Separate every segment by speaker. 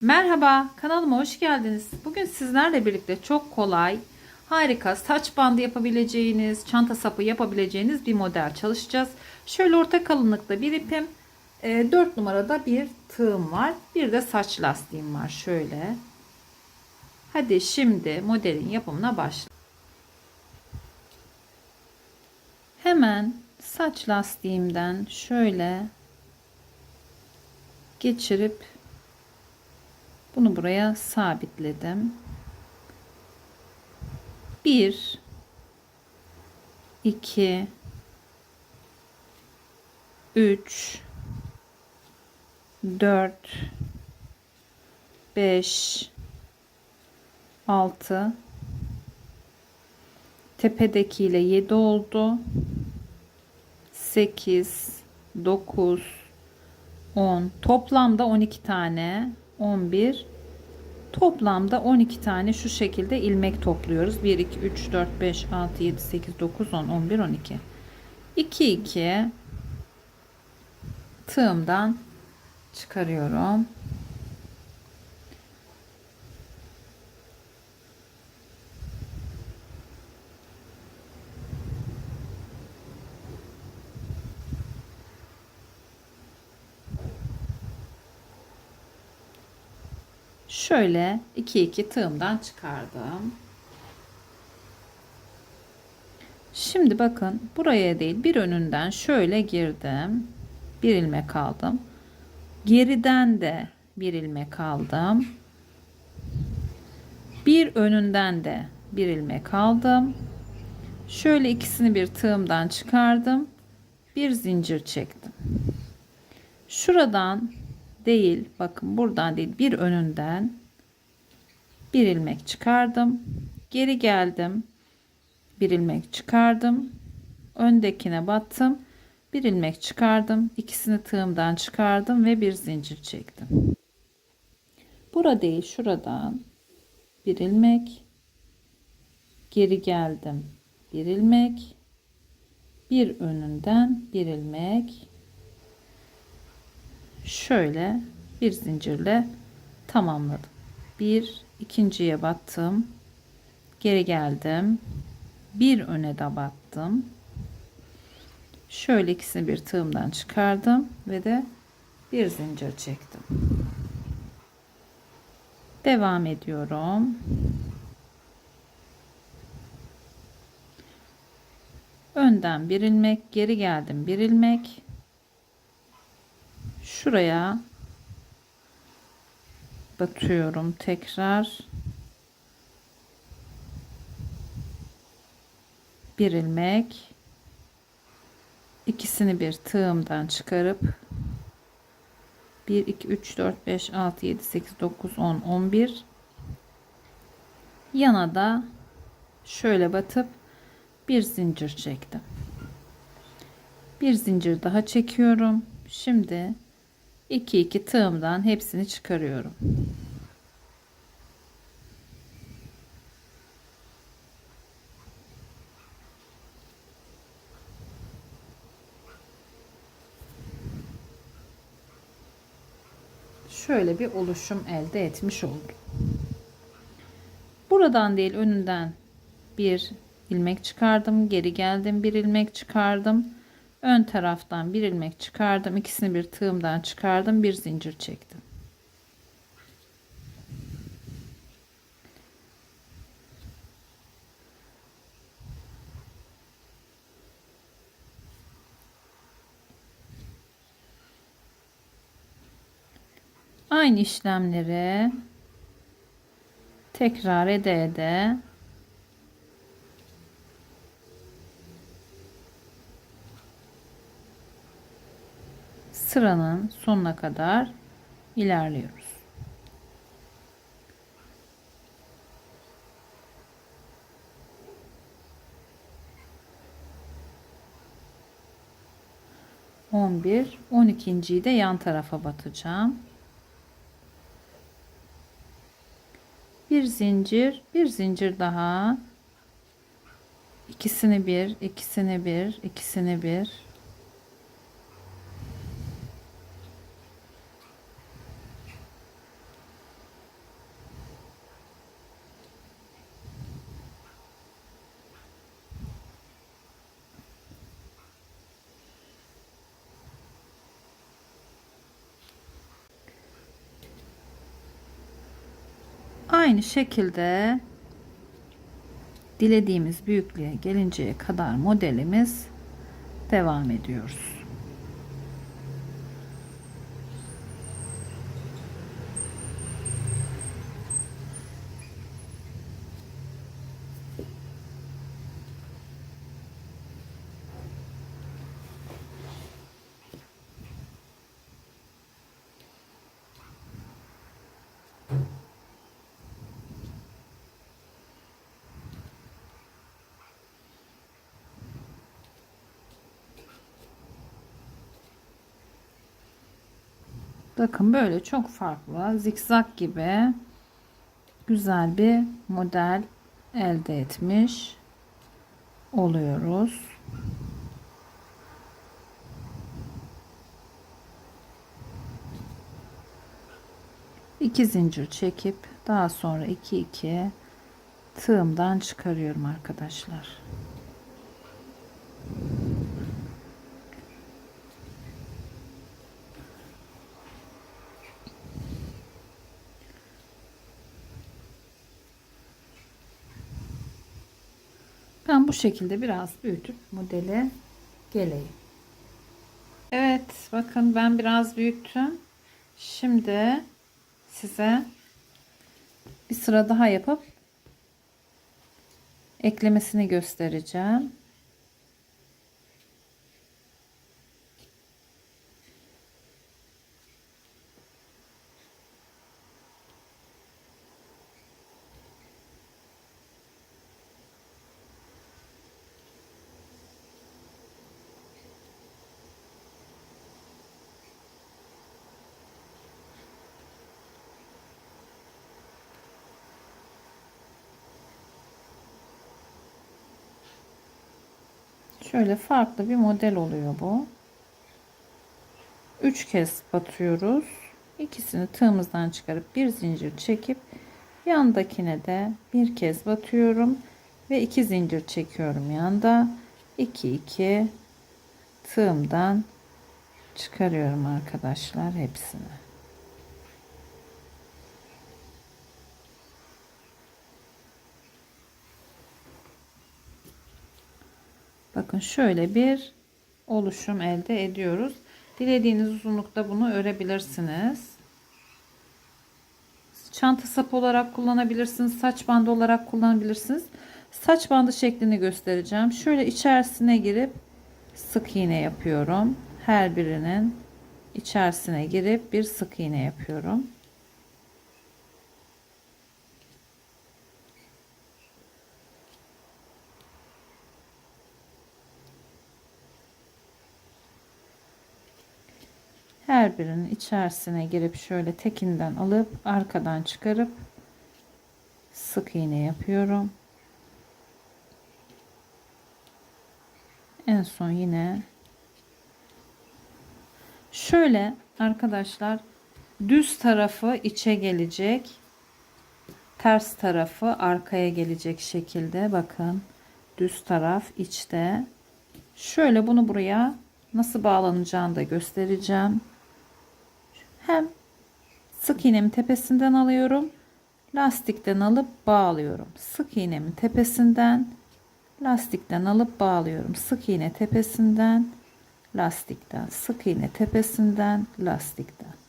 Speaker 1: Merhaba, kanalıma hoş geldiniz. Bugün sizlerle birlikte çok kolay, harika saç bandı yapabileceğiniz, çanta sapı yapabileceğiniz bir model çalışacağız. Şöyle orta kalınlıkta bir ipim, 4 numarada bir tığım var. Bir de saç lastiğim var şöyle. Hadi şimdi modelin yapımına başlayalım. Hemen saç lastiğimden şöyle geçirip bunu buraya sabitledim. 1 2 3 4 5 6 tepedekiyle 7 oldu. 8 9 10 toplamda 12 tane 11 toplamda 12 tane şu şekilde ilmek topluyoruz. 1 2 3 4 5 6 7 8 9 10 11 12 2 2 tığımdan çıkarıyorum Şöyle 2 2 tığımdan çıkardım. Şimdi bakın buraya değil bir önünden şöyle girdim. Bir ilmek aldım. Geriden de bir ilmek aldım. Bir önünden de bir ilmek aldım. Şöyle ikisini bir tığımdan çıkardım. Bir zincir çektim. Şuradan değil. Bakın buradan değil bir önünden bir ilmek çıkardım. Geri geldim bir ilmek çıkardım. Öndekine battım bir ilmek çıkardım. İkisini tığımdan çıkardım ve bir zincir çektim. Burada değil şuradan bir ilmek geri geldim bir ilmek bir önünden bir ilmek şöyle bir zincirle tamamladım. Bir ikinciye battım. Geri geldim. Bir öne de battım. Şöyle ikisini bir tığımdan çıkardım ve de bir zincir çektim. Devam ediyorum. Önden bir ilmek, geri geldim bir ilmek şuraya. Batıyorum tekrar. Bir ilmek. İkisini bir tığımdan çıkarıp 1 2 3 4 5 6 7 8 9 10 11 yana da şöyle batıp bir zincir çektim. Bir zincir daha çekiyorum. Şimdi 2 2 tığımdan hepsini çıkarıyorum. Şöyle bir oluşum elde etmiş oldum. Buradan değil önünden bir ilmek çıkardım, geri geldim, bir ilmek çıkardım ön taraftan bir ilmek çıkardım ikisini bir tığımdan çıkardım bir zincir çektim. Aynı işlemleri tekrar ede ede sıranın sonuna kadar ilerliyoruz. On bir, on ikinciyi de yan tarafa batacağım. Bir zincir, bir zincir daha. İkisini bir, ikisini bir, ikisini bir. Aynı şekilde dilediğimiz büyüklüğe gelinceye kadar modelimiz devam ediyoruz. Bakın böyle çok farklı zikzak gibi güzel bir model elde etmiş oluyoruz. İki zincir çekip daha sonra iki iki tığımdan çıkarıyorum arkadaşlar. Ben bu şekilde biraz büyütüp modele geleyim. Evet bakın ben biraz büyüttüm. Şimdi size bir sıra daha yapıp eklemesini göstereceğim. Şöyle farklı bir model oluyor bu. 3 kez batıyoruz. İkisini tığımızdan çıkarıp bir zincir çekip yandakine de bir kez batıyorum ve iki zincir çekiyorum yanda. 2 2 tığımdan çıkarıyorum arkadaşlar hepsini. Bakın şöyle bir oluşum elde ediyoruz. Dilediğiniz uzunlukta bunu örebilirsiniz. Çanta sapı olarak kullanabilirsiniz. Saç bandı olarak kullanabilirsiniz. Saç bandı şeklini göstereceğim. Şöyle içerisine girip sık iğne yapıyorum. Her birinin içerisine girip bir sık iğne yapıyorum. Her birinin içerisine girip şöyle tekinden alıp arkadan çıkarıp sık iğne yapıyorum. En son yine şöyle arkadaşlar düz tarafı içe gelecek. Ters tarafı arkaya gelecek şekilde bakın. Düz taraf içte. Şöyle bunu buraya nasıl bağlanacağını da göstereceğim. Hem sık iğnemin tepesinden alıyorum. Lastikten alıp bağlıyorum. Sık iğnemin tepesinden lastikten alıp bağlıyorum. Sık iğne tepesinden lastikten. Sık iğne tepesinden lastikten.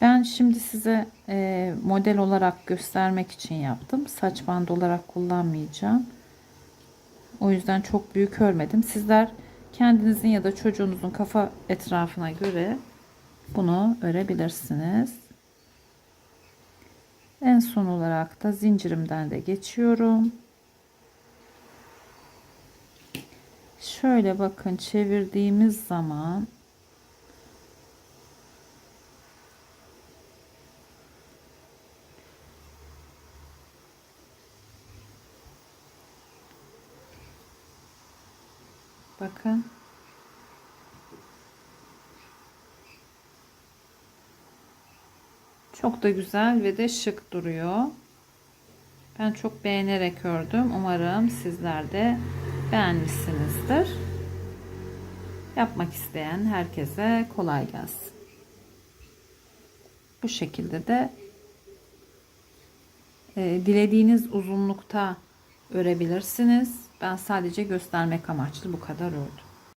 Speaker 1: Ben şimdi size e, model olarak göstermek için yaptım. Saç bandı olarak kullanmayacağım. O yüzden çok büyük örmedim. Sizler kendinizin ya da çocuğunuzun kafa etrafına göre bunu örebilirsiniz. En son olarak da zincirimden de geçiyorum. Şöyle bakın çevirdiğimiz zaman Bakın. Çok da güzel ve de şık duruyor. Ben çok beğenerek ördüm. Umarım sizler de beğenmişsinizdir. Yapmak isteyen herkese kolay gelsin. Bu şekilde de e, dilediğiniz uzunlukta örebilirsiniz. Ben sadece göstermek amaçlı bu kadar ördüm.